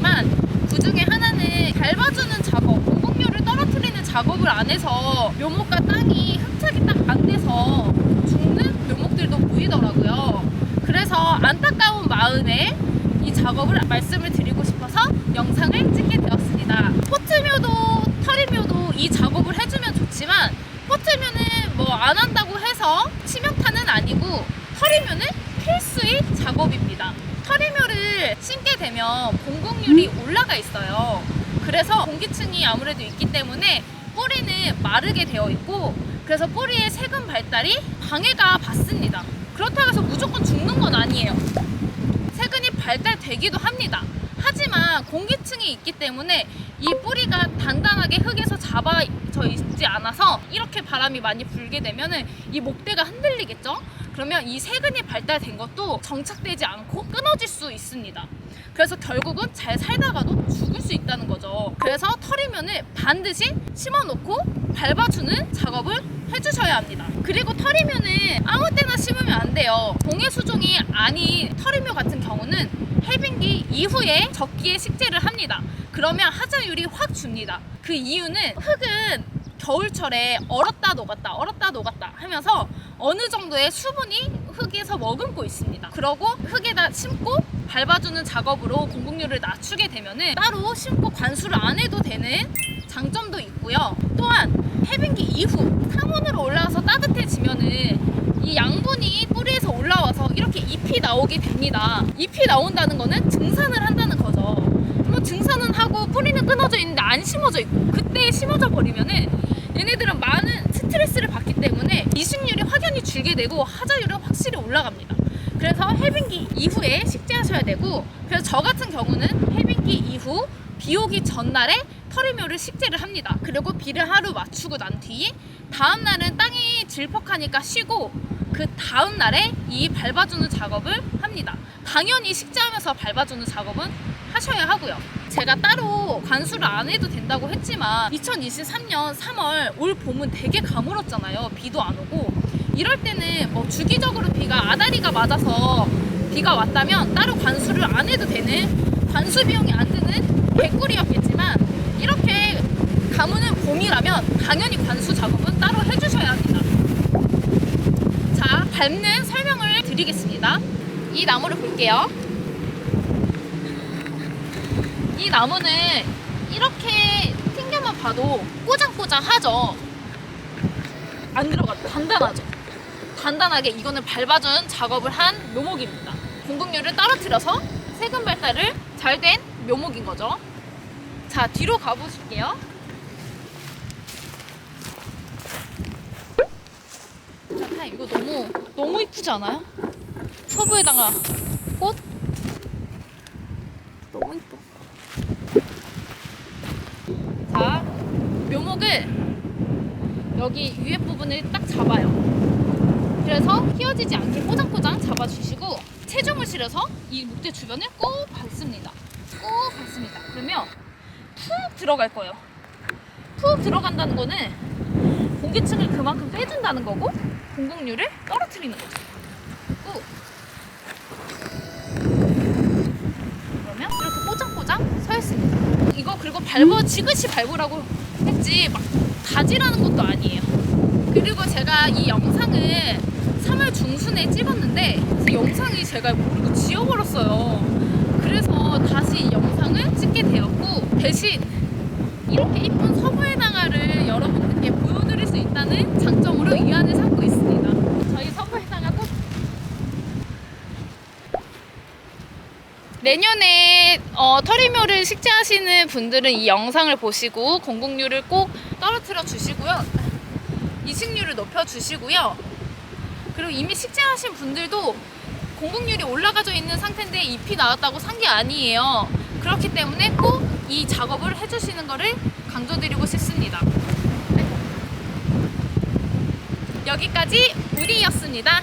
하지만 그 중에 하나는 밟아주는 작업, 공공률을 떨어뜨리는 작업을 안 해서 묘목과 땅이 흡착이 딱 안 돼서 죽는 묘목들도 보이더라고요. 그래서 안타까운 마음에 이 작업을 말씀을 드리고 싶어서 영상을 찍게 되었습니다. 포트묘도 털이묘도 이 작업을 해주면 좋지만 포트묘는 뭐 안 한다고 해서 치명타는 아니고 터리묘는 필수의 작업입니다. 털이묘를 심게 되면 공공률이 올라가 있어요. 그래서 공기층이 아무래도 있기 때문에 뿌리는 마르게 되어 있고 그래서 뿌리의 세금 발달이 방해가 받습니다. 그렇다고 해서 무조건 죽는 건 아니에요. 세근이 발달되기도 합니다. 하지만 공기층이 있기 때문에 이 뿌리가 단단하게 흙에서 잡아져 있지 않아서 이렇게 바람이 많이 불게 되면은 이 목대가 흔들리겠죠? 그러면 이 세근이 발달된 것도 정착되지 않고 끊어질 수 있습니다. 그래서 결국은 잘 살다가도 죽을 수 있다는 거죠. 그래서 털이면을 반드시 심어놓고 밟아주는 작업을 해주셔야 합니다. 그리고 털이면은 아무 때나 심으면 안 돼요. 동해 수종이 아닌 털이묘 같은 경우는 해빙기 이후에 적기에 식재를 합니다. 그러면 하자율이 확 줍니다. 그 이유는 흙은 겨울철에 얼었다 녹았다 얼었다 녹았다 하면서 어느 정도의 수분이 흙에서 머금고 있습니다. 그러고 흙에다 심고 밟아주는 작업으로 공급률을 낮추게 되면은 따로 심고 관수를 안 해도 되는 장점도 있고요. 또한 해빙기 이후 상온으로 올라와서 따뜻해지면은 이 양분이 뿌리에서 올라와서 이렇게 잎이 나오게 됩니다. 잎이 나온다는 거는 증산을 한다는 거죠. 뭐 증산은 하고 뿌리는 끊어져 있는데 안 심어져 있고 그때 심어져 버리면은 얘네들은 많은 스트레스를 받기 때문에 이식률이 확연히 줄게 되고 하자율은 확실히 올라갑니다. 그래서 해빙기 이후에 식재하셔야 되고 그래서 저 같은 경우는 해빙기 이후 비 오기 전날에 털이묘를 식재를 합니다. 그리고 비를 하루 맞추고 난 뒤 다음 날은 땅이 질퍽하니까 쉬고 그 다음 날에 이 밟아주는 작업을 합니다. 당연히 식재하면서 밟아주는 작업은 하셔야 하고요. 제가 따로 관수를 안 해도 된다고 했지만 2023년 3월 올 봄은 되게 가물었잖아요. 비도 안 오고 이럴 때는 뭐 주기적으로 비가 아다리가 맞아서 비가 왔다면 따로 관수를 안 해도 되는 관수 비용이 안 드는 개꿀이었겠지만 이렇게 가무는 봄이라면 당연히 관수 작업은 따로 해주셔야 합니다. 자, 밟는 설명을 드리겠습니다. 이 나무를 볼게요. 이 나무는 이렇게 튕겨만 봐도 꼬장꼬장하죠. 안 들어가도 단단하죠. 단단하게 이거는 밟아준 작업을 한 묘목입니다. 공급률을 떨어뜨려서 세금 발달을 잘 된 묘목인 거죠. 자, 뒤로 가보실게요. 자, 타 이거 너무 너무 이쁘지 않아요? 서부에다가 꽃 너무 이뻐. 자, 묘목을 여기 위에 부분을 딱 잡아요. 그래서 휘어지지 않게 꼬장꼬장 잡아주시고 체중을 실어서 이 목대 주변을 꼭 밟습니다. 꼭 밟습니다. 그러면 푹 들어갈 거예요. 푹 들어간다는 거는 공기층을 그만큼 빼준다는 거고 공공률을 떨어뜨리는 거죠. 꾹. 그러면 이렇게 꼬장꼬장 서 있습니다. 이거 그리고 밟아 지그시 밟으라고 했지 막 가지라는 것도 아니에요. 그리고 제가 이 영상을 3월 중순에 찍었는데 그 영상이 제가 모르고 지워버렸어요. 그래서 다시 이 영상을 찍게 되었고 대신 이렇게 이쁜 서부해당화를 여러분들께 보여드릴 수 있다는 장점으로 위안을 삼고 있습니다. 저희 서부해당화 꼭 내년에 어, 터리묘를 식재하시는 분들은 이 영상을 보시고 공급률을 꼭 떨어뜨려 주시고요. 이식률을 높여 주시고요. 그리고 이미 식재하신 분들도 공급률이 올라가져 있는 상태인데 잎이 나왔다고 산 게 아니에요. 그렇기 때문에 꼭 이 작업을 해주시는 것을 강조드리고 싶습니다. 네. 여기까지 우리였습니다.